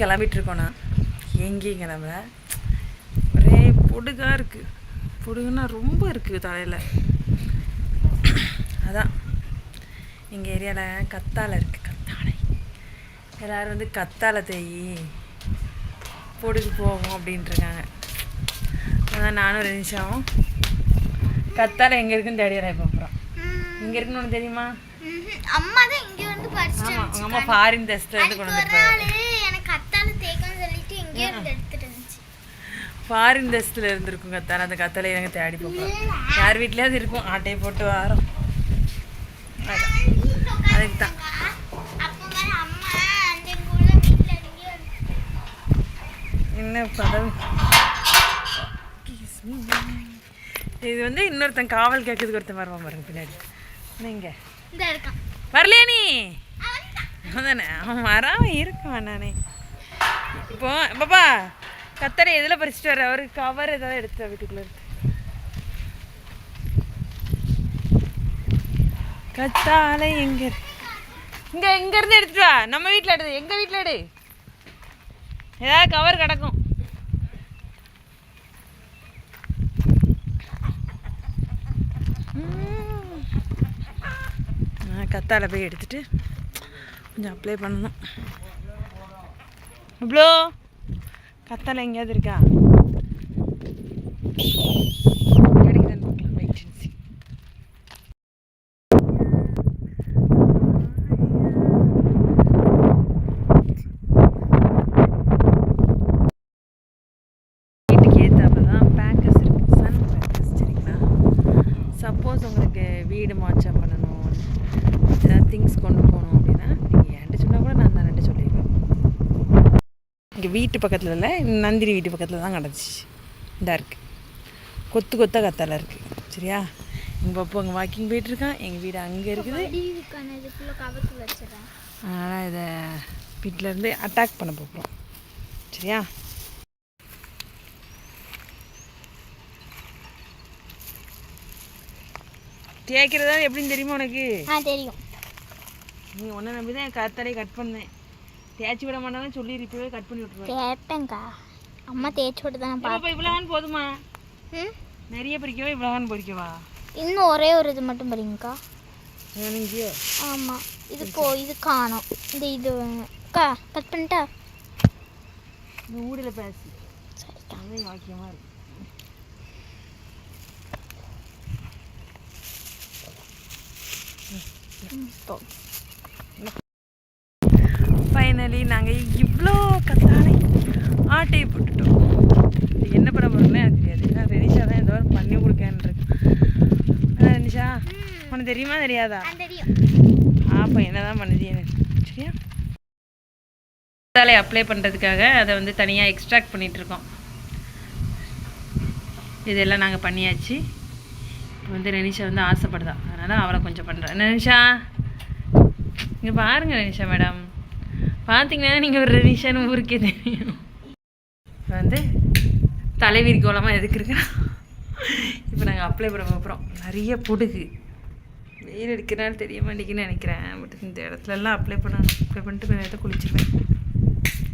கிளம்பிட்டு இருக்கோண்ணா எங்கேயும் கிளம்பல ஒரே பொடுகாக இருக்குது பொடுகுன்னா ரொம்ப இருக்குது தலையில். அதான். எங்கள் ஏரியாவில் கத்தாழை இருக்குது கத்தாழை. எல்லோரும் வந்து கத்தாழை தேய் பொடுகு போகும் அப்படின்ட்டுருக்காங்க. அதான் நானும் ரெண்டு நிமிஷம். கத்தாழை எங்கே இருக்குன்னு தேடி வர போகிறோம் இங்கே இருக்குன்னு ஒன்று தெரியுமா? அம்மா தான் இங்க வந்து படிச்சுட்டு ஆமாம் அம்மா ஃபாரின் தேசத்துலேருந்து கொண்டு ஒரு வந்துருப்பாங்க நாள் எனக்கு கத்தால தேக்கம்னு சொல்லிட்டு இங்கே இருந்து எடுத்துட்டு இருந்துச்சு ஃபாரின் தேசத்தில் இருந்திருக்கும் கத்தாழை அந்த கத்தாழை எனக்கு தேடி போகிறோம் யார் வீட்லேயாவது இருக்கும் ஆட்டையை போட்டு வாரோம். அதுக்கு தான். என்ன பதவி? இது வந்து இன்னொருத்தன் காவல் கேட்கறதுக்கு ஒருத்தன் வருவான் பாருங்க பின்னாடி. நீங்க இந்த இருக்கான் வரலையா நீ? அவன்தானே அவன் வராம இருக்கான் நானே. இப்போ பாப்பா கத்தரை எதில் பறிச்சுட்டு வர அவருக்கு கவர் ஏதாவது எடுத்து வீட்டுக்குள்ள இருக்கு. கத்தாழை எங்க இங்க எங்க இருந்து எடுத்துட்டு வா. நம்ம வீட்டில் எடுத்து எங்க வீட்டில் எடு. ஏதாவது கவர் கிடக்கும். கத்தால கத்தாழை போய் எடுத்துட்டு கொஞ்சம் அப்ளை பண்ணணும். இவ்வளோ கத்தலை எங்கேயாவது இருக்கா? வீட்டுக்கு தான் இருக்குது சன் சரிங்களா? சப்போஸ் உங்களுக்கு வீடு மாற்றம் பண்ணணும். திங்ஸ் கொண்டு போகணும் அப்படின்னா நீங்கள் என்கிட்ட சொன்னால் கூட நான் தான் சொல்லிடுவேன் இங்கே வீட்டு பக்கத்தில் இல்லை நந்தினி வீட்டு பக்கத்தில் தான் கிடச்சிச்சு இந்தா இருக்குது கொத்து கொத்தாக கத்தால இருக்குது சரியா? எங்கள் பப்பு அங்கே வாக்கிங் போயிட்டுருக்கான் எங்கள் வீடு அங்கே இருக்குது. அதனால் இதை வீட்டிலேருந்து அட்டாக் பண்ண போகிறோம் சரியா? தேய்க்கிறதா எப்படின்னு தெரியுமா உனக்கு? தெரியும். நீ ஒன்றை நம்பி தான் என் கத்தாலே கட் பண்ணேன். தேய்ச்சி விட மாட்டான்னு சொல்லி இப்போவே கட் பண்ணி விட்ருவேன் கேட்பேங்க்கா அம்மா தேய்ச்சி விட்டு தான் இப்போ இவ்வளோவான் போதுமா? ம்? நிறைய பறிக்கவா இவ்வளோவான் பொறிக்கவா இன்னும் ஒரே ஒரு இது மட்டும் வேணுங்கியோ ஆமாம் இது போ இது காணோம். இந்த இது அக்கா கட் பண்ணிட்டா? இந்த ஊடில் பேசி. அதுதான் வாக்கியமாக இருக்கு. போ. ஃபைனலி நாங்கள் இவ்வளோ கத்தாழை ஆட்டையை போட்டுட்டோம். என்ன பண்ண போகிறோம்னு எனக்கு தெரியாது. ஏன்னா ரெனிஷா தான் ஏதோ பண்ணி அதான் ரெனிஷா உனக்கு தெரியுமா தெரியாதா? அப்போ என்ன தான் பண்ணுது எனக்கு சரியா? கத்தாழை அப்ளை பண்ணுறதுக்காக அதை வந்து தனியாக எக்ஸ்ட்ராக்ட் பண்ணிகிட்ருக்கோம் இதெல்லாம் நாங்கள் பண்ணியாச்சு. இப்போ வந்து ரெனிஷா வந்து ஆசைப்படுதா. அதனால் அவளை கொஞ்சம் பண்ணுறேன் ரெனிஷா இங்கே பாருங்கள் ரெனிஷா மேடம். பார்த்தீங்கன்னா நீங்கள் ஒரு ரிஷன் ஊருக்கே தெரியும். இப்போ வந்து தலைவிரி கோலமாக எதுக்கு இருக்குன்னா இப்போ நாங்கள் அப்ளை பண்ண போகிறோம் நிறைய பொடுகு வெயில் அடிக்கிறனால தெரிய மாட்டேங்குன்னு நினைக்கிறேன். பட் இந்த இடத்துலலாம் அப்ளை பண்ணணும் அப்ளை பண்ணிட்டு கொஞ்சம் நேரத்தை குளிச்சிருவேன்.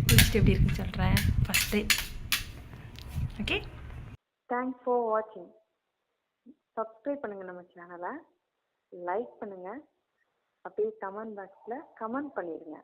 குளிச்சுட்டு எப்படி இருக்குன்னு சொல்கிறேன் first day okay thanks for வாட்சிங் சப்ஸ்கிரைப் பண்ணுங்கள் நம்ம சேனலை லைக் பண்ணுங்கள் அப்படியே கமெண்ட் பாக்ஸில் கமெண்ட் பண்ணிடுங்க.